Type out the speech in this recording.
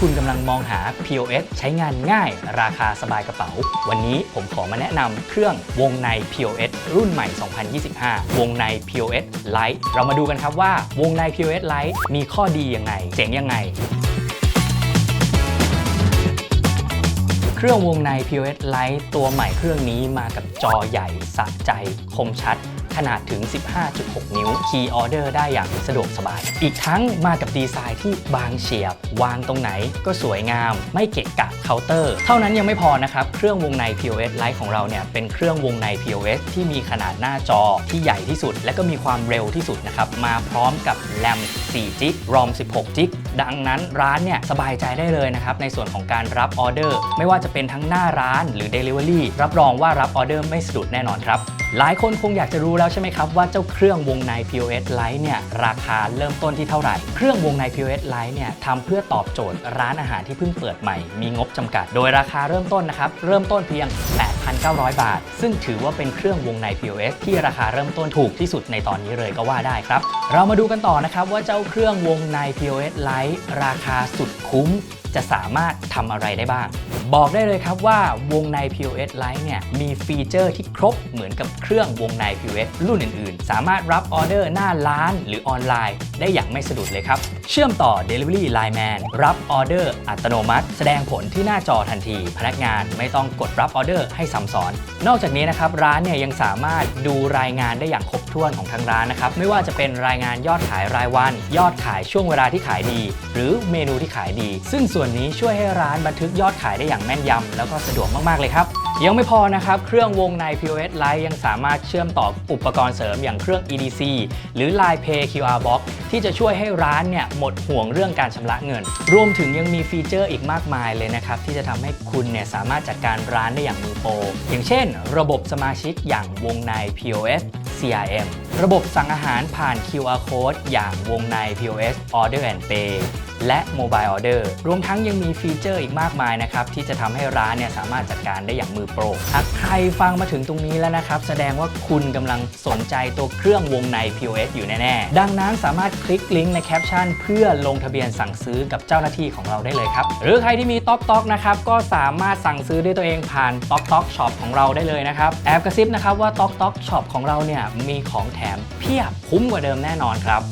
คุณกำลังมองหา POS ใช้งานง่าย ราคาสบายกระเป๋า วันนี้ผมขอมาแนะนำเครื่องวงใน POS รุ่นใหม่ 2025 วงใน POS Lite เรามาดูกันครับว่าวงใน POS Lite มีข้อดียังไง เจ๋งยังไงเครื่องวงใน POS Lite ตัวใหม่เครื่องนี้มากับจอใหญ่สะใจคมชัดขนาดถึง 15.6 นิ้ว คีย์ออเดอร์ได้อย่างสะดวกสบาย อีกทั้งมากับดีไซน์ที่บางเฉียบ วางตรงไหนก็สวยงาม ไม่เกะกะเคาน์เตอร์ เท่านั้นยังไม่พอนะครับ เครื่องวงใน POS Lite ของเราเนี่ยเป็นเครื่องวงใน POS ที่มีขนาดหน้าจอที่ใหญ่ที่สุด และก็มีความเร็วที่สุดนะครับ มาพร้อมกับแรม4 g b ROM 16 g b ดังนั้นร้านเนี่ยสบายใจได้เลยนะครับ ในส่วนของการรับออเดอร์ ไม่ว่าจะเป็นทั้งหน้าร้านหรือ Delivery รับรองว่ารับออเดอร์ไม่สะดุดแน่นอนครับหลายคนคงอยากจะรู้แล้วใช่ไหมครับว่าเจ้าเครื่องวงใน POS Lite เนี่ยราคาเริ่มต้นที่เท่าไหร่ เครื่องวงใน POS Lite เนี่ยทำเพื่อตอบโจทย์ร้านอาหารที่เพิ่งเปิดใหม่ มีงบจำกัด โดยราคาเริ่มต้นนะครับเริ่มต้นเพียง 8,900 บาท ซึ่งถือว่าเป็นเครื่องวงใน POS ที่ราคาเริ่มต้นถูกที่สุดในตอนนี้เลยก็ว่าได้ครับ เรามาดูกันต่อนะครับว่าเจ้าเครื่องวงใน POS Lite ราคาสุดคุ้ม จะสามารถทำอะไรได้บ้าง บอกได้เลยครับว่าวงใน POS Lite เนี่ยมีฟีเจอร์ที่ครบเหมือนกับเครื่องวงใน POS รุ่นอื่นๆ สามารถรับออเดอร์หน้าร้านหรือออนไลน์ ได้อย่างไม่สะดุดเลยครับ เชื่อมต่อ Delivery Line Man รับออเดอร์อัตโนมัติ แสดงผลที่หน้าจอทันที พนักงานไม่ต้องกดรับออเดอร์ให้ซ้ำซ้อน นอกจากนี้นะครับร้านเนี่ยยังสามารถดูรายงานได้อย่างครบ ถ้วนของทางร้านนะครับ ไม่ว่าจะเป็นรายงานยอดขายรายวัน ยอดขายช่วงเวลาที่ขายดี หรือเมนูที่ขายดี ซึ่งส่วนนี้ช่วยให้ร้านบันทึกยอดขายได้อย่างแม่นยำแล้วก็สะดวกมากๆเลยครับยังไม่พอนะครับ เครื่องวงใน POS Lite ยังสามารถเชื่อมต่ออุปกรณ์เสริมอย่างเครื่อง EDC หรือ Line Pay QR Box ที่จะช่วยให้ร้านเนี่ยหมดห่วงเรื่องการชำระเงิน รวมถึงยังมีฟีเจอร์อีกมากมายเลยนะครับ ที่จะทำให้คุณเนี่ยสามารถจัดการร้านได้อย่างมือโปรอย่างเช่น ระบบสมาชิกอย่างวงใน POS CRM ระบบสั่งอาหารผ่าน QR Code อย่างวงใน POS Order and Pay และ Mobile Order รวมทั้งยังมีฟีเจอร์อีกมากมายนะครับ ที่จะทำให้ร้านเนี่ยสามารถจัดการได้อย่างมือโปรหากใครฟังมาถึงตรงนี้แล้วนะครับ แสดงว่าคุณกำลังสนใจตัวเครื่องวงใน POS อยู่แน่ๆ ดังนั้นสามารถคลิกลิงก์ในแคปชั่น เพื่อลงทะเบียนสั่งซื้อกับเจ้าหน้าที่ของเราได้เลยครับ หรือใครที่มีต๊อกต๊อกนะครับก็สามารถสั่งซื้อด้วยตัวเองผ่านต๊อกต๊อกช็อปของเราได้เลยนะครับแอบกระซิบนะครับว่าต๊อกต๊อกช็อปของเราเนี่ยมีของแถมเพียบคุ้มกว่าเดิมแน่นอนครับ